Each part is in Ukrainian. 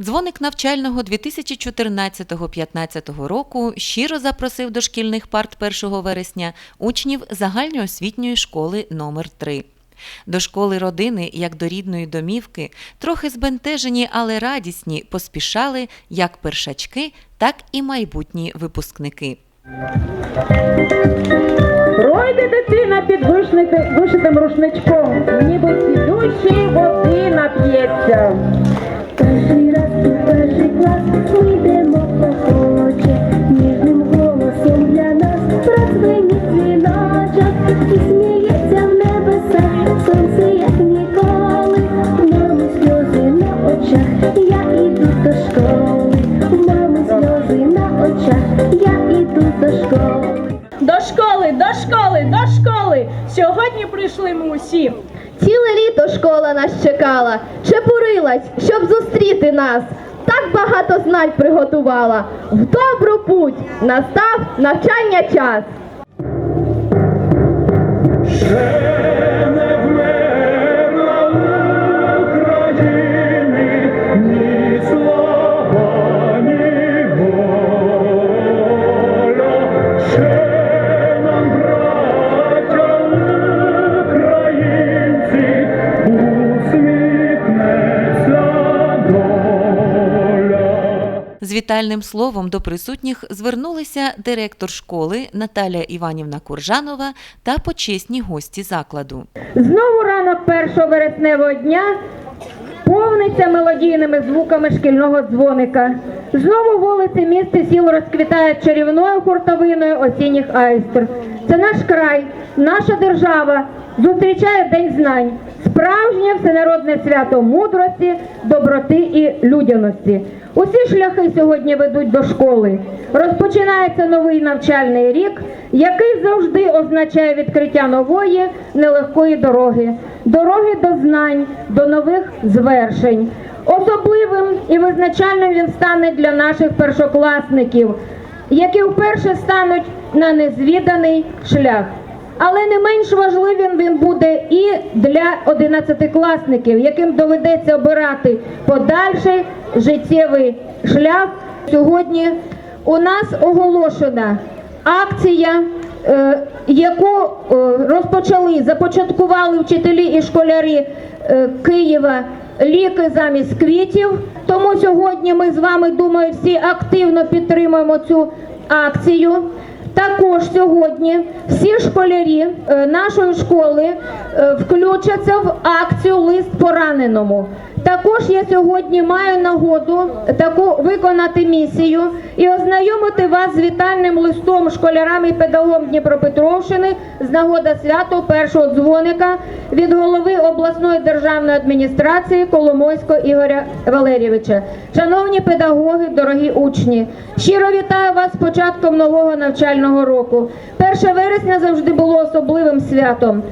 Дзвоник навчального 2014-15 року щиро запросив до шкільних парт 1 вересня учнів загальноосвітньої школи номер 3 До школи родини, як до рідної домівки, трохи збентежені, але радісні, поспішали як першачки, так і майбутні випускники. Пройде дитина під вишитим рушничком, прийшли ми усі. Ціле літо школа нас чекала, чепурилась, щоб зустріти нас. Так багато знань приготувала. В добру путь настав навчання час. З вітальним словом до присутніх звернулися директор школи Наталія Іванівна Куржанова та почесні гості закладу. Знову ранок 1 вересневого дня повниться мелодійними звуками шкільного дзвоника. Знову вулиці міст і сіл розквітають чарівною хуртовиною осінніх айстр. Це наш край, наша держава зустрічає День знань, справжнє всенародне свято мудрості, доброти і людяності. Усі шляхи сьогодні ведуть до школи. Розпочинається новий навчальний рік, який завжди означає відкриття нової нелегкої дороги, дороги до знань, до нових звершень. Особливим і визначальним він стане для наших першокласників, які вперше стануть на незвіданий шлях. Але не менш важливим він буде і для одинадцятикласників, яким доведеться обирати подальший життєвий шлях. Сьогодні у нас оголошена акція, е, яку е, розпочали, започаткували вчителі і школярі е, Києва ліки замість квітів. Тому сьогодні ми з вами, думаю, всі активно підтримуємо цю акцію. Також сьогодні всі школярі е, нашої школи е, включаться в акцію Лист пораненому. Також я сьогодні маю нагоду таку виконати місію і ознайомити вас з вітальним листом школярам і педагогам Дніпропетровщини з нагоди свято першого дзвоника від голови обласної державної адміністрації Коломойського Ігоря Валерійовича. Шановні педагоги, дорогі учні, щиро вітаю вас з початком нового навчального року. 1 вересня завжди було особливим святом.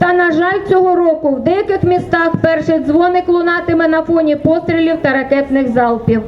Та на жаль, цього року в деяких містах перший дзвоник лунатиме на фоні пострілів та ракетних залпів.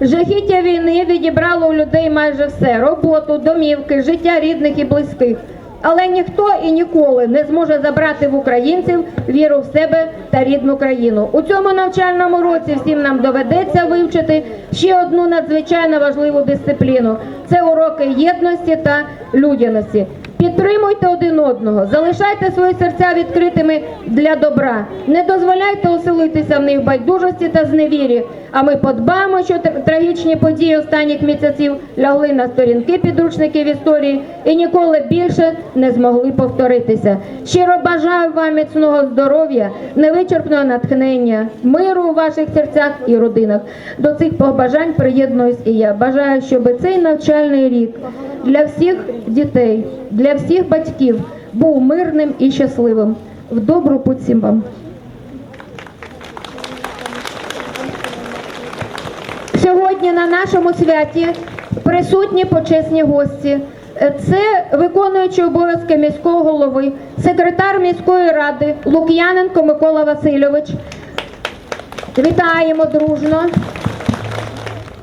Жахіття війни відібрало у людей майже все: роботу, домівки, життя рідних і близьких. Але ніхто і ніколи не зможе забрати в українців віру в себе та рідну країну. У цьому навчальному році всім нам доведеться вивчити ще одну надзвичайно важливу дисципліну це уроки єдності та людяності. Підтримуйте один одного, залишайте свої серця відкритими для добра. Не дозволяйте оселитися в них байдужості та зневірі. А ми подбаємо, що трагічні події останніх місяців лягли на сторінки підручників історії і ніколи більше не змогли повторитися. Щиро бажаю вам міцного здоров'я, невичерпного натхнення, миру у ваших серцях і родинах. До цих побажань приєднуюсь і я. Бажаю, щоб цей навчальний рік для всіх дітей, для всіх батьків був мирним і щасливим. В добру путь всім вам. Сьогодні на нашому святі присутні почесні гості. Це виконуючий обов'язки міського голови, секретар міської ради Лук'яненко Микола Васильович. Вітаємо дружно.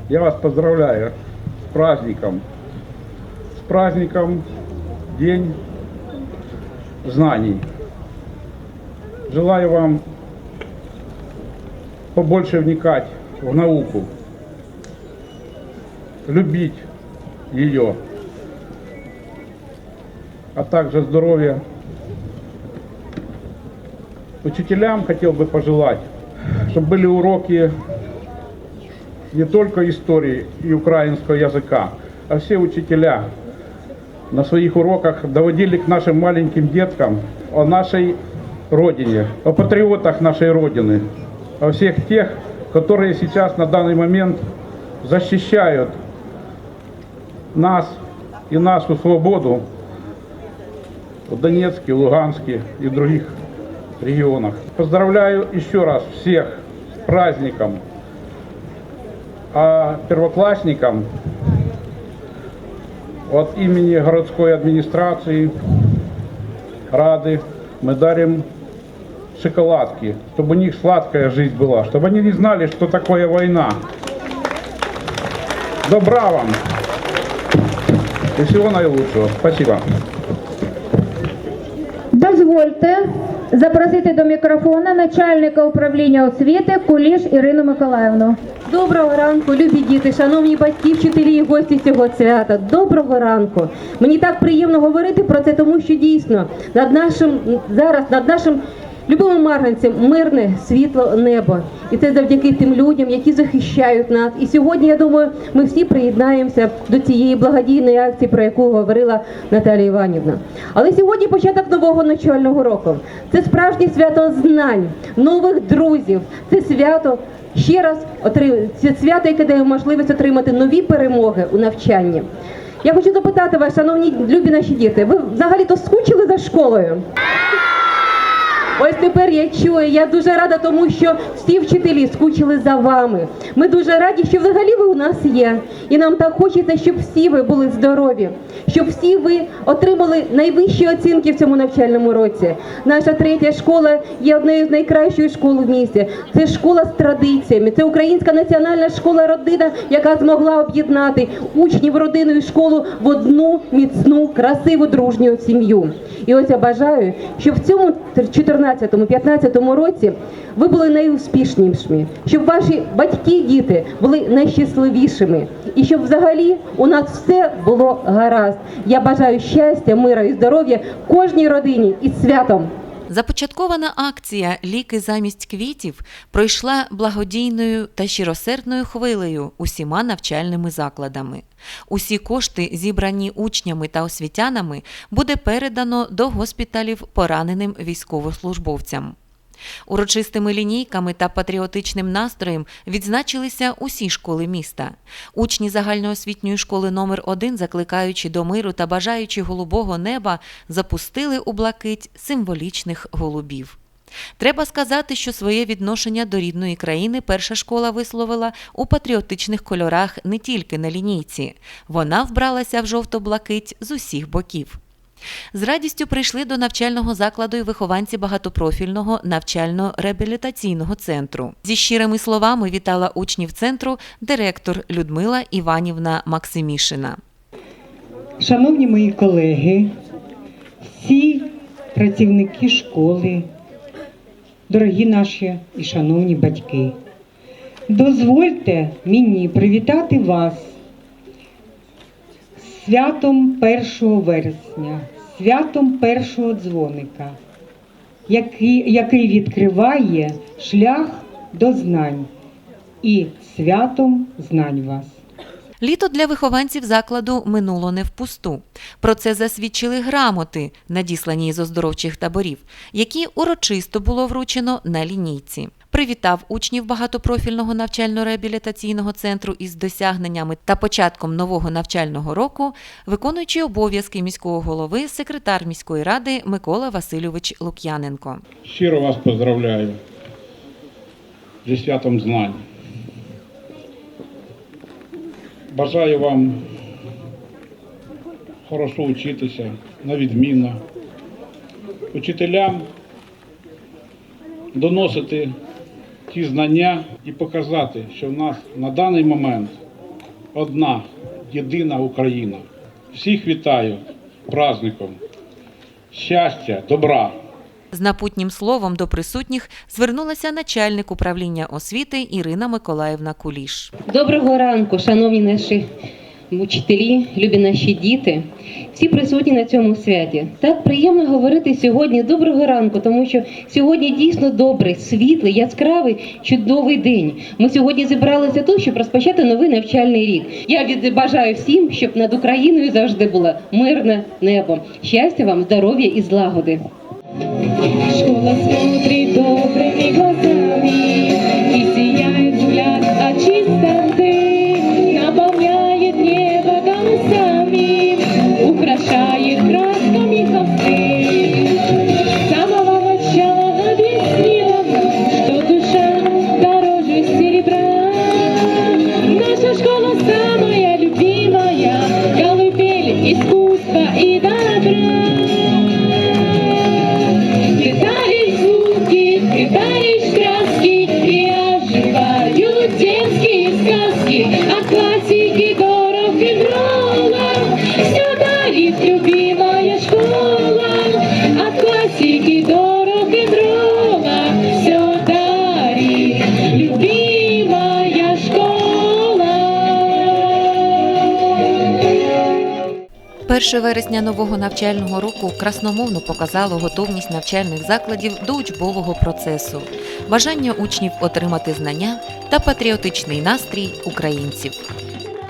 Я вас поздравляю с праздником. С праздником День знаний. Желаю вам побольше вникать в науку, любить ее, а также здоровья. Учителям хотел бы пожелать, чтобы были уроки не только истории и украинского языка, а все учителя на своих уроках доводили к нашим маленьким деткам о нашей Родине, о патриотах нашей Родины, о всех тех, которые сейчас на данный момент защищают нас и нашу свободу в Донецке, Луганске и других регионах. Поздравляю еще раз всех с праздником, а первоклассникам от имени городской администрации Рады мы дарим шоколадки, чтобы у них сладкая жизнь была, чтобы они не знали, что такое война. Добра вам и всего наилучшего. Спасибо. Дозвольте запросити до мікрофона начальника управління освіти Куліш Ірину Миколаївну. Доброго ранку, любі діти, шановні батьки, вчителі і гості цього свята. Доброго ранку. Мені так приємно говорити про це, тому що дійсно над нашим зараз над нашим любимим марганцем мирне світло небо. І це завдяки тим людям, які захищають нас. І сьогодні, я думаю, ми всі приєднаємося до цієї благодійної акції, про яку говорила Наталія Іванівна. Але сьогодні початок нового навчального року. Це справжнє свято знань, нових друзів. Це свято ще раз це свято, яке дає можливість отримати нові перемоги у навчанні. Я хочу запитати вас, шановні любі наші діти, ви взагалі-то скучили за школою? Ось тепер я чую, я дуже рада тому, що всі вчителі скучили за вами. Ми дуже раді, що взагалі ви у нас є. І нам так хочеться, щоб всі ви були здорові, щоб всі ви отримали найвищі оцінки в цьому навчальному році. Наша третя школа є однією з найкращих школ в місті. Це школа з традиціями. Це українська національна школа родина, яка змогла об'єднати учнів родину і школу в одну міцну, красиву дружню сім'ю. І ось я бажаю, щоб в цьому 14-15 році ви були найуспішнішими, щоб ваші батьки, діти були найщасливішими, і щоб взагалі у нас все було гаразд. Я бажаю щастя, мира і здоров'я кожній родині із святом. Започаткована акція Ліки замість квітів пройшла благодійною та щиросердною хвилею усіма навчальними закладами. Усі кошти, зібрані учнями та освітянами, буде передано до госпіталів пораненим військовослужбовцям. Урочистими лінійками та патріотичним настроєм відзначилися усі школи міста. Учні загальноосвітньої школи номер 1 закликаючи до миру та бажаючи голубого неба, запустили у блакить символічних голубів. Треба сказати, що своє відношення до рідної країни перша школа висловила у патріотичних кольорах не тільки на лінійці. Вона вбралася в жовто-блакить з усіх боків. З радістю прийшли до навчального закладу і вихованці багатопрофільного навчально-реабілітаційного центру. Зі щирими словами вітала учнів центру директор Людмила Іванівна Максимішина. Шановні мої колеги, всі працівники школи, дорогі наші і шановні батьки, дозвольте мені привітати вас святом 1 вересня, святом першого дзвоника, який, який відкриває шлях до знань і святом знань вас. Літо для вихованців закладу минуло не впусту. Про це засвідчили грамоти, надіслані із оздоровчих таборів, які урочисто було вручено на лінійці. Привітав учнів багатопрофільного навчально-реабілітаційного центру із досягненнями та початком нового навчального року, виконуючий обов'язки міського голови, секретар міської ради Микола Васильович Лук'яненко. Щиро вас поздравляю зі святом знань. Бажаю вам хорошо вчитися, на відмінно. Учителям доносити ті знання і показати, що в нас на даний момент одна єдина Україна. Всіх вітаю праздником. Щастя, добра. З напутнім словом до присутніх звернулася начальник управління освіти Ірина Миколаївна Куліш. Доброго ранку, шановні наші учителі, любі наші діти, всі присутні на цьому святі. Так приємно говорити сьогодні доброго ранку, тому що сьогодні дійсно добрий, світлий, яскравий, чудовий день. Ми сьогодні зібралися тут, щоб розпочати новий навчальний рік. Я бажаю всім, щоб над Україною завжди було мирне небо. Щастя вам, здоров'я і злагоди. Школа смотрит добрыми глазами 1 вересня нового навчального року красномовно показало готовність навчальних закладів до учбового процесу, бажання учнів отримати знання та патріотичний настрій українців.